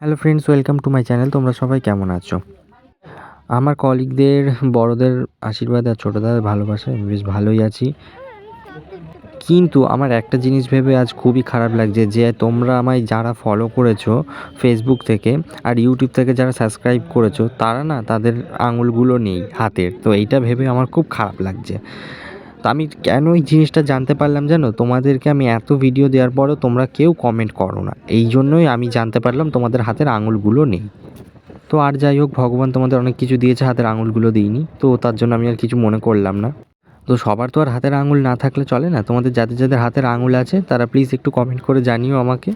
Hello friends welcome to my channel তোমরা সবাই কেমন আছো? আমার কলিগদের বড়দের আশীর্বাদ আর ছোটোদের ভালোবাসায় আমি বেশ ভালোই আছি। কিন্তু আমার একটা জিনিস ভেবে আজ খুবই খারাপ লাগছে যে, তোমরা আমায় যারা ফলো করেছ ফেসবুক থেকে আর ইউটিউব থেকে যারা সাবস্ক্রাইব করেছ, তারা না তাদের আঙুলগুলো নেই হাতের। তো এইটা ভেবে আমার খুব খারাপ লাগছে। তো আমি কেন এই জিনিসটা জানতে পারলাম জানো? তোমাদেরকে আমি এত ভিডিও দেওয়ার পরেও তোমরা কেউ কমেন্ট করো না। এই জন্যই আমি জানতে পারলাম তোমাদের হাতের আঙুলগুলো নেই। তো আর যাই হোক, ভগবান তোমাদের অনেক কিছু দিয়েছে, হাতের আঙুলগুলো দিইনি। তো তার জন্য আমি আর কিছু মনে করলাম না। তো সবার তো আর হাতের আঙুল না থাকলে চলে না? তোমাদের যাদের যাদের হাতের আঙুল আছে, তারা প্লিজ একটু কমেন্ট করে জানিও আমাকে।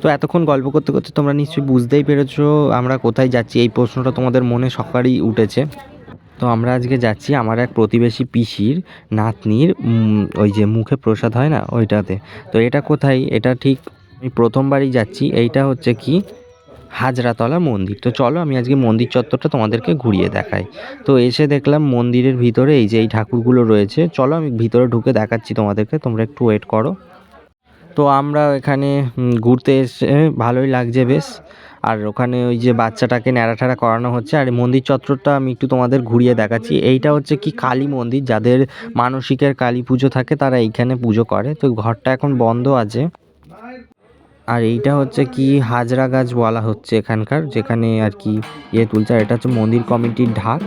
তো এতক্ষণ গল্প করতে করতে তোমরা নিশ্চয়ই বুঝতেই পেরেছ, আমরা কোথায় যাচ্ছি? এই প্রশ্নটা তোমাদের মনে সকালই উঠেছে। তো আমরা আজকে যাচ্ছি আমার এক প্রতিবেশী পিসির, নাতনির ওই যে মুখে প্রসাদ হয় না, ওইটাতে। তো এটা কোথায়? এটা ঠিক আমি প্রথমবারই যাচ্ছি। এইটা হচ্ছে কি? হাজরাতলা মন্দির। তো চলো আমি আজকে মন্দির চত্বরটা তোমাদেরকে ঘুরিয়ে দেখাই। তো এসে দেখলাম মন্দিরের ভিতরে এই যে এই ঠাকুরগুলো রয়েছে। চলো আমি ভিতরে ঢুকে দেখাচ্ছি তোমাদেরকে। তোমরা একটু ওয়েট করো। তো আমরা এখানে ঘুরতে এসে ভালোই লাগছে বেশ। আর ওখানে ওই যে বাচ্চাটাকে ন্যাড়াঠাড়া করানো হচ্ছে। আর মন্দির চত্বরটা আমি একটু তোমাদের ঘুরিয়ে দেখাচ্ছি। এইটা হচ্ছে কি কালী মন্দির। যাদের মানসিকের কালী পুজো থাকে, তারা এইখানে পুজো করে। তো ঘরটা এখন বন্ধ আছে। আর এইটা হচ্ছে কি হাজরা গাছ বলা হচ্ছে এখানকার, যেখানে আর কি ইয়ে তুলছে। আর এটা হচ্ছে মন্দির কমিটির ঢাক।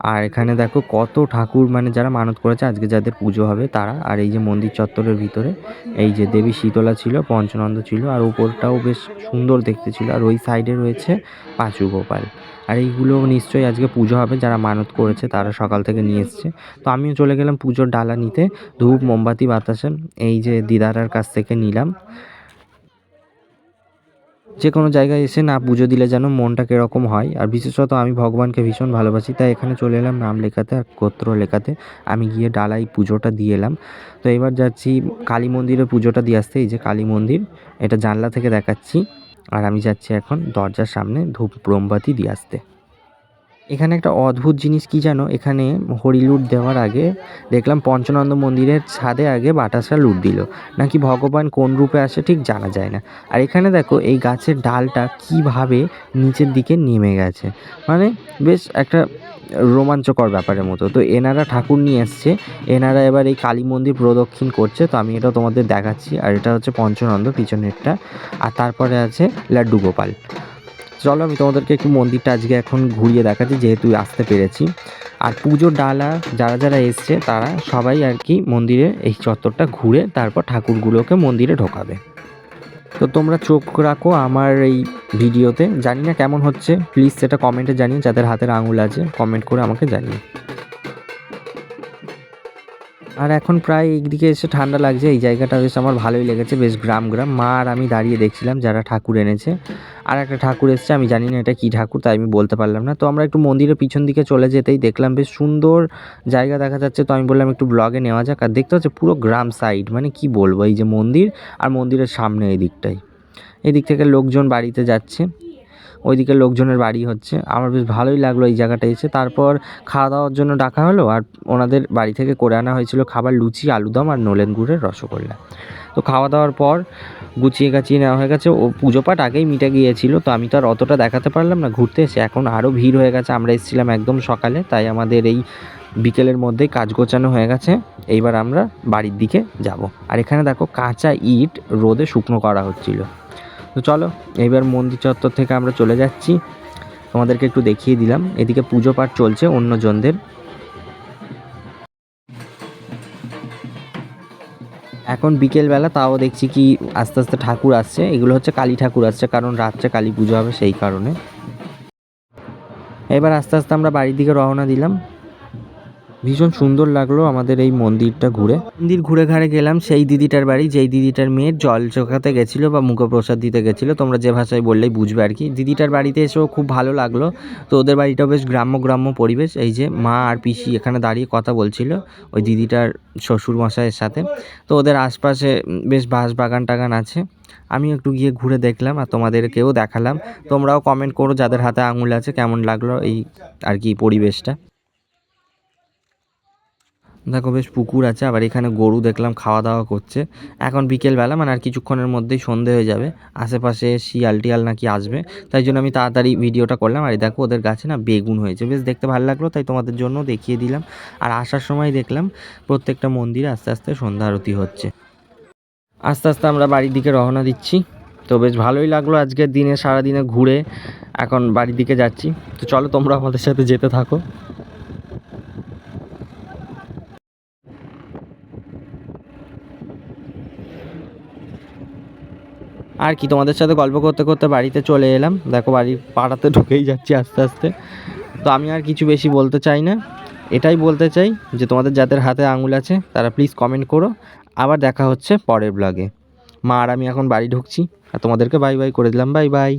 আর এখানে দেখো কত ঠাকুর মানে যারা মানত করেছে, আজকে যাদের পুজো হবে তারা। আর এই যে মন্দির চত্বরের ভিতরে, এই যে দেবী শীতলা ছিল, পঞ্চনন্দ ছিল, আর উপরটাও বেশ সুন্দর দেখতে ছিল। আর ওই সাইডে রয়েছে পাঁচু গোপাল। আর এইগুলো নিশ্চয়ই আজকে পুজো হবে, যারা মানত করেছে তারা সকাল থেকে নিয়ে এসছে। তো আমিও চলে গেলাম পুজোর ডালা নিতে। ধূপ, মোমবাতি বাতাসে এই যে দিদারার কাছ থেকে নিলাম। যে কোনো জায়গায় এসে না পুজো দিলে যেন মনটা কীরকম হয়। আর বিশেষত আমি ভগবানকে ভীষণ ভালোবাসি, তাই এখানে চলে এলাম নাম লেখাতে আর গোত্র লেখাতে। আমি গিয়ে ডালাই পুজোটা দিয়ে এলাম। তো এবার যাচ্ছি কালী মন্দিরে পুজোটা দিয়ে আসতে, এই যে কালী মন্দির, এটা জানলা থেকে দেখাচ্ছি। আর আমি যাচ্ছি এখন দরজার সামনে ধূপ ব্রোমবাতি দিয়ে আসতে। এখানে একটা অদ্ভুত জিনিস কি জানো? এখানে হরি লুট দেওয়ার আগে দেখলাম পঞ্চনন্দ মন্দিরের ছাদে আগে বাতাসা লুট দিল। নাকি ভগবান কোন রূপে আসে ঠিক জানা যায় না। আর এখানে দেখো এই গাছের ডালটা কীভাবে নিচের দিকে নেমে গেছে। মানে বেশ একটা রোমাঞ্চকর ব্যাপারের মতো। তো এনারা ঠাকুর নিয়ে এসছে। এনারা এবার এই কালী মন্দির প্রদক্ষিণ করছে। তো আমি এটা তোমাদের দেখাচ্ছি। আর এটা হচ্ছে পঞ্চনন্দ, পিছনেরটা। আর তারপরে আছে লাড্ডু গোপাল। চলো, আমি তোমাদেরকে একটু মন্দিরটা আজকে এখন ঘুরিয়ে দেখাচ্ছি, যেহেতু আসতে পেরেছি। আর পুজো ডালা, যারা যারা এসছে, তারা সবাই আর কি মন্দিরে এই চত্বরটা ঘুরে তারপর ঠাকুরগুলোকে মন্দিরে ঢোকাবে। তো তোমরা চোখ রাখো আমার এই ভিডিওতে। জানি না কেমন হচ্ছে প্লিজ সেটা কমেন্টে জানিয়ে যাদের হাতের আঙুল আছে কমেন্ট করে আমাকে জানিয়ে আর এখন প্রায় এইদিকে এসে ঠান্ডা লাগছে, এই জায়গাটা বেশ আমার ভালোই লেগেছে, বেশ গ্রাম গ্রাম। মা আর আমি দাঁড়িয়ে দেখছিলাম যারা ঠাকুর এনেছে। আর একটা ঠাকুর এসছে, আমি জানি না এটা কী ঠাকুর, তাই আমি বলতে পারলাম না। তো আমরা একটু মন্দিরের পিছন দিকে চলে যেতেই দেখলাম, বেশ সুন্দর জায়গা দেখা যাচ্ছে। তো আমি বললাম একটু ব্লগে নেওয়া যাক। আর দেখতে হচ্ছে পুরো গ্রাম সাইড মানে কি বলব, এই যে মন্দির আর মন্দিরের সামনে এই দিকটাই। এদিক থেকে লোকজন বাড়িতে যাচ্ছে। ওইদিকে লোকজনের বাড়ি হচ্ছে। আমার বেশ ভালোই লাগল এই জায়গাটা এসে। তারপর খাওয়া দাওয়ার জন্য ডাকা হলো আর ওনাদের বাড়ি থেকে করে আনা হয়েছিল খাবার লুচি, আলুদম আর নলেন গুড়ের রসগোল্লা। তো খাওয়া দাওয়ার পর গুছিয়ে গাছিয়ে নেওয়া হয়ে গেছে। ও পুজো পাঠ আগেই মিটে গিয়েছিল, তো আমি তো আর অতটা দেখাতে পারলাম না। ঘুরতে এসে এখন আরও ভিড় হয়ে গেছে। আমরা এসেছিলাম একদম সকালে, তাই আমাদের এই বিকেলের মধ্যেই কাজ গোছানো হয়ে গেছে। এইবার আমরা বাড়ির দিকে যাব। আর এখানে দেখো কাঁচা ইট রোদে শুকনো করা হচ্ছিল। তো চলো এইবার মন্দির চত্বর থেকে আমরা চলে যাচ্ছি। তোমাদেরকে একটু দেখিয়ে দিলাম। এদিকে পুজো পাঠ চলছে অন্যজনদের। এখন বিকেলবেলা তাও দেখছি কি আস্তে আস্তে ঠাকুর আসছে। এগুলো হচ্ছে কালী ঠাকুর আসছে, কারণ রাত্রে কালী পুজো হবে সেই কারণে। এবার আস্তে আস্তে আমরা বাড়ির দিকে রওনা দিলাম। ভীষণ সুন্দর লাগল আমাদের এই মন্দিরটা ঘুরে। মন্দির ঘুরে ঘাড়ে গেলাম, সেই দিদিটার বাড়ি, যেই দিদিটার মেয়ের জল চোখাতে গেছিল বা মুখপ্রসাদ দিতে গেছিল, তোমরা যে ভাষায় বললেই বুঝবে আর কি। দিদিটার বাড়িতে এসেও খুব ভালো লাগল, তো ওদের বাড়িটাও বেশ গ্রাম্য গ্রাম্য পরিবেশ, এই যে মা আর পিসি এখানে দাঁড়িয়ে কথা বলছিল ওই দিদিটার শ্বশুর মশাইয়ের সাথে। তো ওদের আশপাশে বেশ বাঁশ বাগান টাগান আছে আমি একটু গিয়ে ঘুরে দেখলাম আর তোমাদেরকেও দেখালাম। তোমরাও কমেন্ট করো যাদের হাতে আঙুল আছে কেমন লাগল এই আর কি পরিবেশটা। দেখো বেশ পুকুর আছে, আবার এখানে গরু দেখলাম খাওয়া দাওয়া করছে। এখন বিকেলবেলা মানে আর কিছুক্ষণের মধ্যেই সন্ধে হয়ে যাবে। আশেপাশে শিয়াল টিয়াল নাকি আসবে। তাই জন্য আমি তাড়াতাড়ি ভিডিওটা করলাম। আর দেখো, ওদের গাছে না বেগুন হয়েছে। বেশ, দেখতে ভালো লাগল, তাই তোমাদের জন্য দেখিয়ে দিলাম। আর আসার সময় দেখলাম, প্রত্যেকটা মন্দিরে আস্তে আস্তে সন্ধ্যা আরতি হচ্ছে। আস্তে আস্তে আমরা বাড়ির দিকে রওনা দিচ্ছি। তো বেশ ভালোই লাগল আজকের দিনে, সারাদিনে ঘুরে। এখন বাড়ির দিকে যাচ্ছি। তো চলো, তোমরা আমাদের সাথে যেতে থাকো। আর কি, তোমাদের সাথে গল্প করতে করতে বাড়িতে চলে এলাম। দেখো বাড়ি পাড়াতে ঢুকেই যাচ্ছি আস্তে আস্তে। তো আমি আর কিছু বেশি বলতে চাই না। এটাই বলতে চাই যে তোমাদের যাদের হাতে আঙুল আছে, তারা প্লিজ কমেন্ট করো। আবার দেখা হচ্ছে পরের ব্লগে মা আর আমি এখন বাড়ি ঢুকছি, আর তোমাদেরকে বাই বাই করে দিলাম। Bye bye